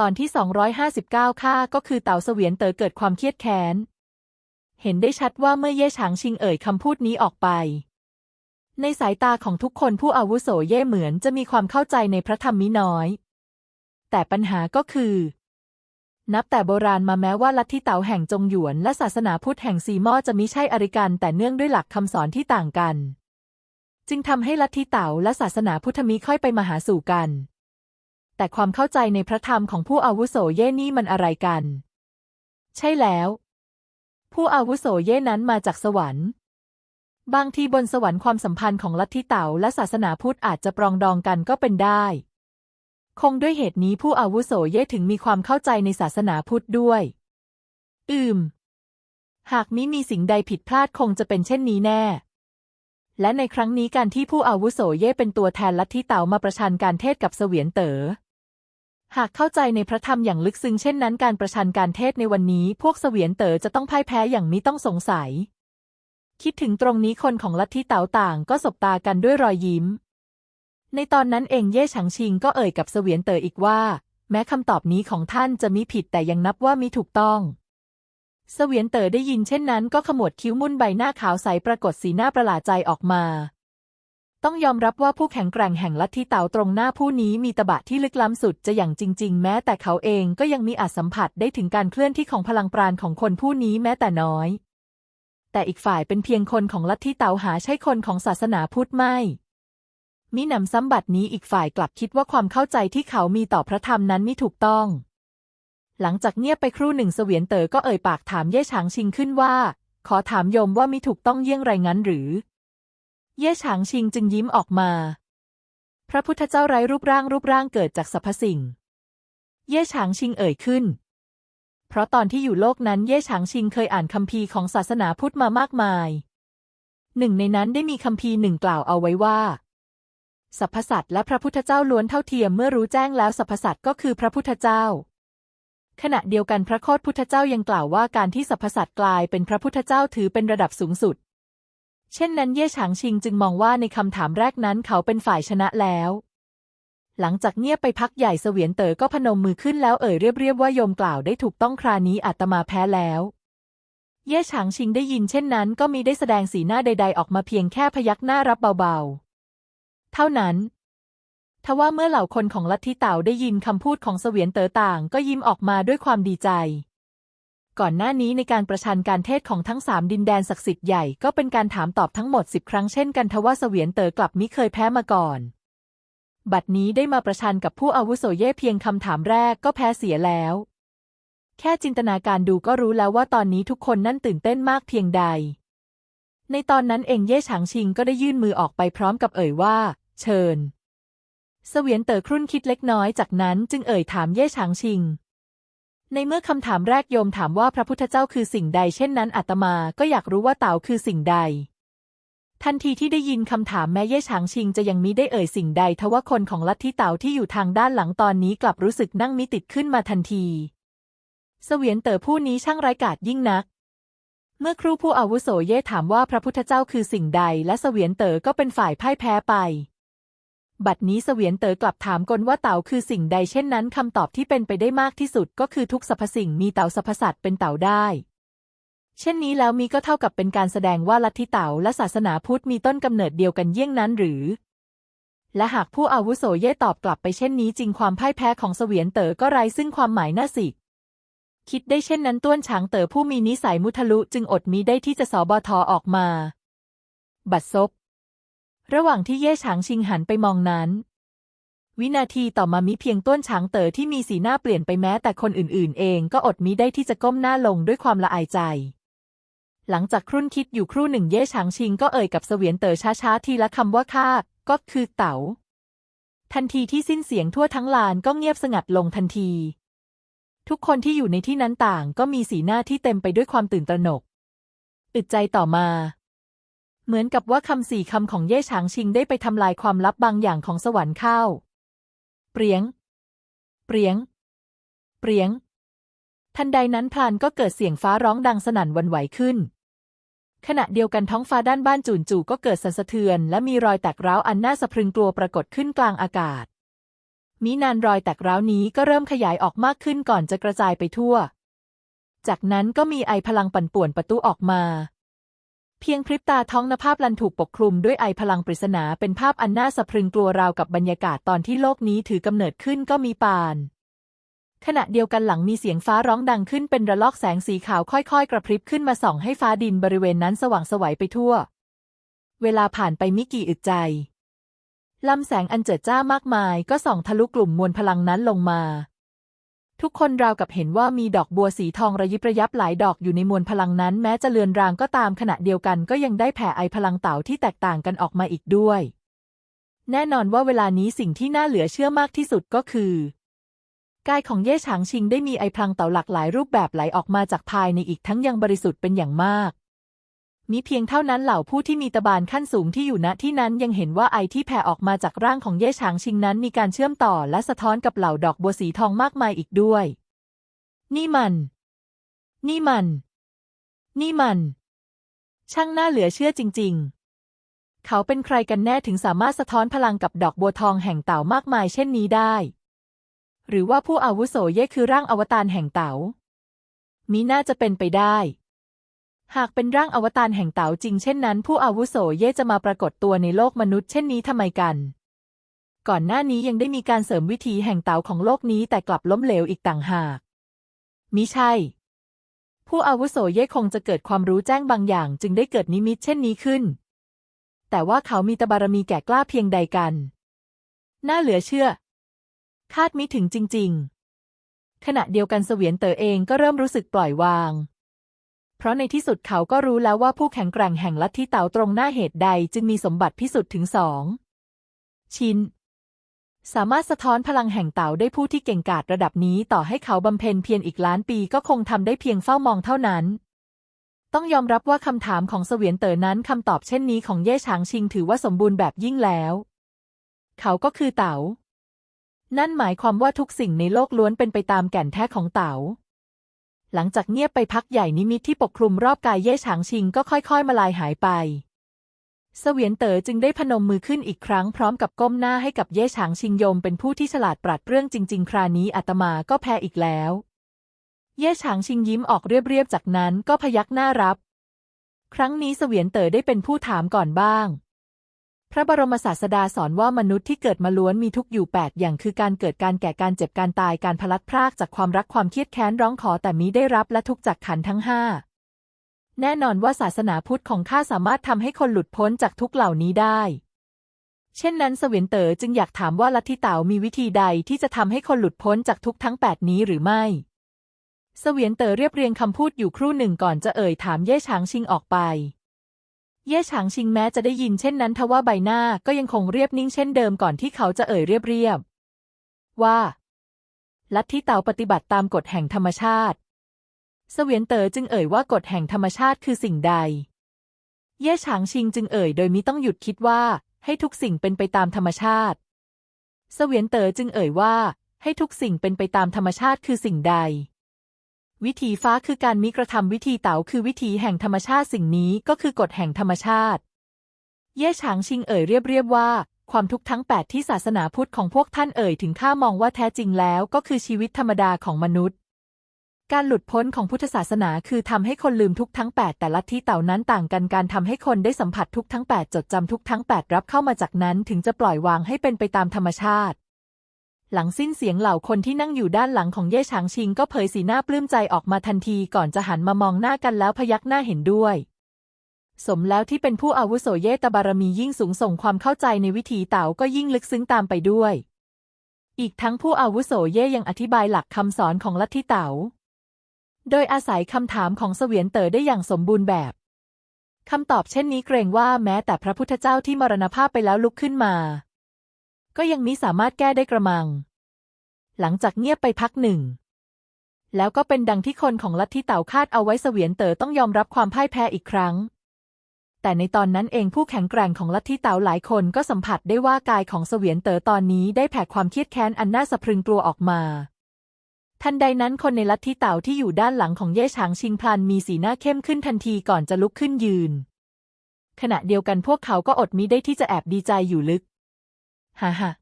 ตอนที่ 259ค่าก็คือเต่าเสวียนเต๋อเกิดความเครียดแค้น เห็นได้ชัดว่าเมื่อเย่ฉางชิงเอ่ยคำพูดนี้ออกไป ในสายตาของทุกคนผู้อาวุโสเย่เหมือนจะมีความเข้าใจในพระธรรมมิน้อย แต่ปัญหาก็คือ นับแต่โบราณมาแม้ว่าลัทธิเต๋าแห่งจงหยวน และศาสนาพุทธแห่งซีม่อจะมิใช่อริกัน แต่เนื่องด้วยหลักคำสอนที่ต่างกัน จึงทำให้ลัทธิเต๋าและศาสนาพุทธมิค่อยไปมาหาสู่กัน แต่ความเข้าใจในพระธรรมของผู้อาวุโสเย่นี่มันอะไรกัน ใช่แล้ว ผู้อาวุโสเย่นั้นมาจากสวรรค์ บางทีบนสวรรค์ความสัมพันธ์ของลัทธิเต๋าและศาสนาพุทธอาจจะปรองดองกันก็เป็นได้ คงด้วยเหตุนี้ผู้อาวุโสเย่ถึงมีความเข้าใจในศาสนาพุทธด้วย อืม หากมิมีสิ่งใดผิดพลาดคงจะเป็นเช่นนี้แน่ และในครั้งนี้การที่ผู้อาวุโสเย่เป็นตัวแทนลัทธิเต๋ามาประชันการเทศกับเสวียนเต๋อหากเข้าใจในพระธรรมอย่างลึกซึ้งเช่นนั้นการประชันการเทศในวันนี้ พวกเสวียนเต๋อจะต้องพ่ายแพ้อย่างมิต้องสงสัย คิดถึงตรงนี้คนของลัทธิเต๋าต่างก็สบตากันด้วยรอยยิ้ม ในตอนนั้นเองเย่ฉางชิงก็เอ่ยกับเสวียนเต๋ออีกว่า แม้คำตอบนี้ของท่านจะมีผิดแต่ยังนับว่ามีถูกต้อง เสวียนเต๋อได้ยินเช่นนั้นก็ขมวดคิ้วมุ่นใบหน้าขาวใสปรากฏสีหน้าประหลาดใจออกมา ต้องยอมรับว่าผู้แข็งแกร่งแห่งลัทธิเต๋าตรงหน้าผู้นี้มีตะบะที่ลึกล้ำสุดจะอย่างจริง ๆ แม้แต่เขาเองก็ยังมีอาจสัมผัสได้ถึงการเคลื่อนที่ของพลังปราณของคนผู้นี้แม้แต่น้อย แต่อีกฝ่ายเป็นเพียงคนของลัทธิเต๋าหาใช่คนของศาสนาพุทธไม่มิหนำซ้ำบัดนี้อีกฝ่ายกลับคิดว่าความเข้าใจที่เขามีต่อพระธรรมนั้นไม่ถูกต้อง หลังจากเงียบไปครู่หนึ่งเสวียนเต๋อก็เอ่ยปากถามเย่ฉางชิงขึ้นว่า ขอถามโยมว่ามิถูกต้องเยี่ยงไรงั้นหรือ เย่ฉางชิงจึงยิ้มออกมา พระพุทธเจ้าไร้รูปร่างรูปร่างเกิดจากสรรพสิ่ง เย่ฉางชิงเอ่ยขึ้น เพราะตอนที่อยู่โลกนั้นเย่ฉางชิงเคยอ่านคัมภีร์ของศาสนาพุทธมามากมาย หนึ่งในนั้นได้มีคัมภีร์หนึ่งกล่าวเอาไว้ว่าสรรพสัตว์และพระพุทธเจ้าล้วนเท่าเทียมเมื่อรู้แจ้งแล้วสรรพสัตว์ก็คือพระพุทธเจ้า ขณะเดียวกันพระโคดพุทธเจ้ายังกล่าวว่าการที่สรรพสัตว์กลายเป็นพระพุทธเจ้าถือเป็นระดับสูงสุด เช่นนั้นเย่ฉางชิงจึงมองว่าในคำถามแรกนั้นเขาเป็นฝ่ายชนะแล้ว หลังจากเงียบไปพักใหญ่เสวียนเต๋อก็พนมมือขึ้นแล้วเอ่ยเรียบๆว่าโยมกล่าวได้ถูกต้องครานี้อาตมาแพ้แล้วเย่ฉางชิงได้ยินเช่นนั้นก็มีได้แสดงสีหน้าใด ๆ ออกมาเพียงแค่พยักหน้ารับเบาๆ เท่านั้น ทว่าเมื่อเหล่าคนของลัทธิเต่าได้ยินคำพูดของเสวียนเต๋อต่าง ก็ยิ้มออกมาด้วยความดีใจ ก่อนหน้านี้ในการประชันการเทศของทั้งสามดินแดนศักดิ์สิทธิ์ใหญ่ก็เป็นการถามตอบทั้งหมดสิบครั้งเช่นกันทว่าเสวียนเต๋อกลับมิเคยแพ้มาก่อน บัดนี้ได้มาประชันกับผู้อาวุโสเย่เพียงคำถามแรกก็แพ้เสียแล้ว แค่จินตนาการดูก็รู้แล้วว่าตอนนี้ทุกคนนั่นตื่นเต้นมากเพียงใด ในตอนนั้นเองเย่ฉางชิงก็ได้ยื่นมือออกไปพร้อมกับเอ่ยว่า เชิญ เสวียนเต๋อครุ่นคิดเล็กน้อยจากนั้นจึงเอ่ยถามเย่ฉางชิง ในเมื่อคำถามแรกโยมถามว่าพระพุทธเจ้าคือสิ่งใดเช่นนั้นอาตมาก็อยากรู้ว่าเต่าคือสิ่งใด ทันทีที่ได้ยินคำถามแม่เย่ฉางชิงจะยังมิได้เอ่ยสิ่งใดทว่าคนของลัทธิเต่าที่อยู่ทางด้านหลังตอนนี้กลับรู้สึกนั่งมิติดขึ้นมาทันทีเสวียนเต๋อผู้นี้ช่างไร้กาจยิ่งนัก เมื่อครูผู้อาวุโสเย่ถามว่าพระพุทธเจ้าคือสิ่งใด และเสวียนเต๋อก็เป็นฝ่ายพ่ายแพ้ไป บัดนี้เสวียนเต๋อกลับถามกลว่าเต่าคือสิ่งใดเช่นนั้นคำตอบที่เป็นไปได้มากที่สุดก็คือทุกสรรพสิ่งมีเต่าสรรพสัตว์เป็นเต่าได้ เช่นนี้แล้วมีก็เท่ากับเป็นการแสดงว่าลัทธิเต่าและศาสนาพุทธมีต้นกำเนิดเดียวกันเยี่ยงนั้นหรือ และหากผู้อาวุโสเย่ตอบกลับไปเช่นนี้จริงความพ่ายแพ้ของเสวียนเต๋อก็ไร้ซึ่งความหมายน่าสิคิดได้เช่นนั้นต้วนฉางเต๋อผู้มีนิสัยมุทะลุจึงอดมิได้ที่จะสอบอทอออกมา บัดซบ ระหว่างที่เย่ฉางชิงหันไปมองนั้น วินาทีต่อมามิเพียงต้นฉางเต๋อที่มีสีหน้าเปลี่ยนไปแม้แต่คนอื่นๆ เองก็อดมิได้ที่จะก้มหน้าลงด้วยความละอายใจ หลังจากครุ่นคิดอยู่ครู่หนึ่งเย่ฉางชิงก็เอ่ยกับเสวียนเต๋อช้าๆทีละคำว่าข้าก็คือเต๋าทันทีที่สิ้นเสียงทั่วทั้งลานก็เงียบสงัดลงทันที ทุกคนที่อยู่ในที่นั้นต่างก็มีสีหน้าที่เต็มไปด้วยความตื่นตระหนกอึดใจต่อมา เหมือนกับว่าคำสี่คำของเย่ฉางชิงได้ไปทำลายความลับบางอย่างของสวรรค์เข้า เปรียง เปรียง เปรียง ทันใดนั้นพลานก็เกิดเสียงฟ้าร้องดังสนั่นวันไหวขึ้น ขณะเดียวกันท้องฟ้าด้านบ้านจูนจู่ก็เกิดสั่นสะเทือน และมีรอยแตกร้าวอันน่าสะพรึงกลัวปรากฏขึ้นกลางอากาศมินานรอยแตกร้าวนี้ก็เริ่มขยายออกมากขึ้นก่อนจะกระจายไปทั่ว จากนั้นก็มีไอพลังปั่นป่วนประตูออกมา เพียงพริบตาท้องนภาพลันถูกปกคลุมด้วยไอพลังปริศนาเป็นภาพอันน่าสะพรึงกลัวราวกับบรรยากาศตอนที่โลกนี้ถือกำเนิดขึ้นก็มีปาน ขณะเดียวกันหลังมีเสียงฟ้าร้องดังขึ้นเป็นระลอกแสงสีขาวค่อยๆ กระพริบขึ้นมาส่องให้ฟ้าดินบริเวณนั้นสว่างสวัยไปทั่ว เวลาผ่านไปมิกี่อึดใจลำแสงอันเจิดจ้ามากมายก็ส่องทะลุกลุ่มมวลพลังนั้นลงมา ทุกคนราวกับเห็นว่ามีดอกบัวสีทองระยิบระยับหลายดอกอยู่ในมวลพลังนั้นแม้จะเลือนรางก็ตามขณะเดียวกันก็ยังได้แผ่ไอพลังเต่าที่แตกต่างกันออกมาอีกด้วย แน่นอนว่าเวลานี้สิ่งที่น่าเหลือเชื่อมากที่สุดก็คือกายของเย่ฉางชิงได้มีไอพลังเต่าหลากหลายรูปแบบไหลออกมาจากภายในอีกทั้งยังบริสุทธิ์เป็นอย่างมาก มีเพียงเท่านั้นเหล่าผู้ที่มีตะบานขั้นสูงที่อยู่ณที่นั้นยังเห็นว่าไอที่แผ่ออกมาจากร่างของเย่ฉางชิงนั้นมีการเชื่อมต่อและสะท้อนกับเหล่าดอกบัวสีทองมากมายอีกด้วย นี่มัน นี่มัน นี่มัน ช่างน่าเหลือเชื่อจริง ๆ เขาเป็นใครกันแน่ถึงสามารถสะท้อนพลังกับดอกบัวทองแห่งเต่ามากมายเช่นนี้ได้ หรือว่าผู้อาวุโสเย่คือร่างอวตารแห่งเต่ามีน่าจะเป็นไปได้ หากเป็นร่างอวตารแห่งเต่าจริงเช่นนั้น ผู้อาวุโสเย่จะมาปรากฏตัวในโลกมนุษย์เช่นนี้ทำไมกัน ก่อนหน้านี้ยังได้มีการเสริมวิธีแห่งเต่าของโลกนี้แต่กลับล้มเหลวอีกต่างหากมิใช่ ผู้อาวุโสเย่คงจะเกิดความรู้แจ้งบางอย่าง จึงได้เกิดนิมิตเช่นนี้ขึ้น แต่ว่าเขามีตบารมีแก่กล้าเพียงใดกัน น่าเหลือเชื่อ คาดมิถึงจริง ๆ ขณะเดียวกันเสวียนเต๋อเองก็เริ่มรู้สึกปล่อยวาง เพราะในที่สุดเขาก็รู้แล้วว่าผู้แข็งแกร่งแห่งลัทธิเต๋าตรงหน้าเหตุใดจึงมีสมบัติพิสุทธิ์ถึงสองชิ้น สามารถสะท้อนพลังแห่งเต่าได้ผู้ที่เก่งกาจระดับนี้ต่อให้เขาบำเพ็ญเพียรอีกล้านปีก็คงทำได้เพียงเฝ้ามองเท่านั้นต้องยอมรับว่าคำถามของเสวียนเต๋อนั้นคำตอบเช่นนี้ของเย่ฉางชิงถือว่าสมบูรณ์แบบยิ่งแล้ว เขาก็คือเต๋า นั่นหมายความว่าทุกสิ่งในโลกล้วนเป็นไปตามแก่นแท้ของเต๋า หลังจากเงียบไปพักใหญ่นิมิตที่ปกคลุมรอบกายเย่ฉางชิงก็ค่อยๆ มาลายหายไปเสวียนเต๋อจึงได้พนมมือขึ้นอีกครั้งพร้อมกับก้มหน้าให้กับเย่ฉางชิงยมเป็นผู้ที่ฉลาดปราดเรื่องจริง ๆ ครานี้อาตมาก็แพ้อีกแล้ว เย่ฉางชิงยิ้มออกเรียบๆจากนั้นก็พยักหน้ารับ ครั้งนี้เสวียนเต๋อได้เป็นผู้ถามก่อนบ้าง พระบรมศาสดาสอนว่ามนุษย์ที่เกิดมาล้วนมีทุกข์อยู่แปดอย่างคือการเกิดการแก่การเจ็บการตายการพลัดพรากจากความรักความเครียดแค้นร้องขอแต่มิได้รับและทุกข์จากขันทั้งห้าแน่นอนว่าศาสนาพุทธของข้าสามารถทำให้คนหลุดพ้นจากทุกเหล่านี้ได้ เช่นนั้นเสวียนเต๋อจึงอยากถามว่าลัทธิเต๋ามีวิธีใดที่จะทำให้คนหลุดพ้นจากทุกทั้งแปดนี้หรือไม่ เสวียนเต๋อเรียบเรียงคำพูดอยู่ครู่หนึ่งก่อนจะเอ่ยถามเย่ฉางชิงออกไป เย่ฉางชิงแม้จะได้ยินเช่นนั้นทว่าใบหน้าก็ยังคงเรียบนิ่งเช่นเดิมก่อนที่เขาจะเอ่ยเรียบเรียบว่า ลัทธิเต๋าปฏิบัติตามกฎแห่งธรรมชาติ เสวียนเต๋อจึงเอ่ยว่ากฎแห่งธรรมชาติคือสิ่งใด เย่ฉางชิงจึงเอ่ยโดยมิต้องหยุดคิดว่า ให้ทุกสิ่งเป็นไปตามธรรมชาติ เสวียนเต๋อจึงเอ่ยว่า ให้ทุกสิ่งเป็นไปตามธรรมชาติคือสิ่งใด วิถีฟ้าคือการมิกระทำวิธีเต๋าคือวิถีแห่งธรรมชาติสิ่งนี้ก็คือกฎแห่งธรรมชาติ เย่ฉางชิงเอ่ยเรียบเรียบว่า ความทุกข์ทั้งแปดที่ศาสนาพุทธของพวกท่านเอ่ยถึงข้ามองว่าแท้จริงแล้ว ก็คือชีวิตธรรมดาของมนุษย์ การหลุดพ้นของพุทธศาสนาคือทำให้คนลืมทุกทั้งแปดแต่ลัทธิเต่านั้นต่างกันการทำให้คนได้สัมผัสทุกทั้งแปดจดจำทุกทั้งแปดรับเข้ามาจากนั้นถึงจะปล่อยวางให้เป็นไปตามธรรมชาติ หลังสิ้นเสียงเหล่าคนที่นั่งอยู่ด้านหลังของเย่ฉางชิงก็เผยสีหน้าปลื้มใจออกมาทันทีก่อนจะหันมามองหน้ากันแล้วพยักหน้าเห็นด้วย สมแล้วที่เป็นผู้อาวุโสเย่ตบารมียิ่งสูงส่งความเข้าใจในวิถีเต๋าก็ยิ่งลึกซึ้งตามไปด้วย อีกทั้งผู้อาวุโสเย่ยังอธิบายหลักคำสอนของลัทธิเต๋าโดยอาศัยคำถามของเสวียนเต๋อได้อย่างสมบูรณ์แบบคำตอบเช่นนี้เกรงว่าแม้แต่พระพุทธเจ้าที่มรณภาพไปแล้วลุกขึ้นมา ก็ยังมิสามารถแก้ได้กระมัง หลังจากเงียบไปพักหนึ่ง แล้วก็เป็นดังที่คนของลัทธิเต่าคาดเอาไว้เสวียนเต๋อต้องยอมรับความพ่ายแพ้อีกครั้ง แต่ในตอนนั้นเองผู้แข็งแกร่งของลัทธิเต่าหลายคนก็สัมผัสได้ว่ากายของเสวียนเต๋อตอนนี้ได้แผกความเครียดแค้นอันน่าสะพรึงกลัวออกมาทันใดนั้นคนในลัทธิเต่าที่อยู่ด้านหลังของเย่ฉางชิงพลันมีสีหน้าเข้มขึ้นทันทีก่อนจะลุกขึ้นยืน ขณะเดียวกันพวกเขาก็อดมิได้ที่จะแอบดีใจอยู่ลึก ฮ่าฮ่า